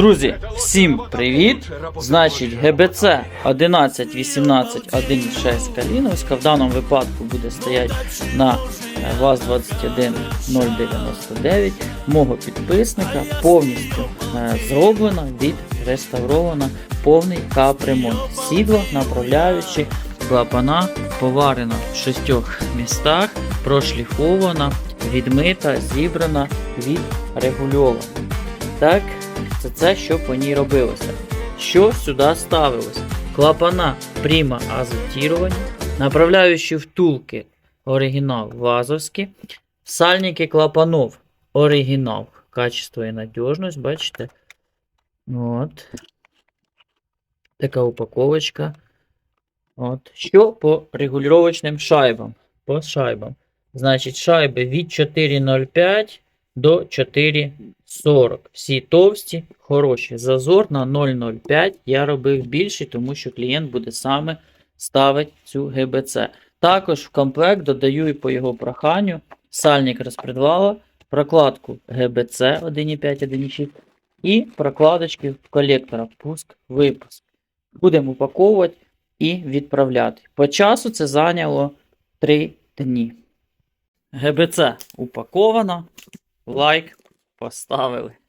Друзі, всім привіт! Значить, ГБЦ 111816 Каліновська в даному випадку буде стояти на е, ВАЗ-21099 мого підписника, повністю е, зроблена, відреставрована, повний капремонт. Сідло, направляючи, клапана, поварена в шістьох містах, прошліфована, відмита, зібрана, відрегульована. Так, це це, що по ній робилося. Що сюди ставилося? Клапана прямо азотіровані, направляючі втулки оригінал вазовські, сальники клапанов оригінал. Качество і надіжність, бачите? От. Така упаковочка. От. Що по регулювачним шайбам? По шайбам. Значить, шайби від 4,05 до 4,40. Всі товсті, хороші. Зазор на 0,05 я робив більший, тому що клієнт буде саме ставити цю ГБЦ. Також в комплект додаю і по його проханню сальник розпредвала, прокладку ГБЦ 1,5, 1,6 і прокладочки в колектора пуск, випуск. Будемо упаковувати і відправляти. По часу це зайняло 3 дні. ГБЦ упаковано. Лайк поставили.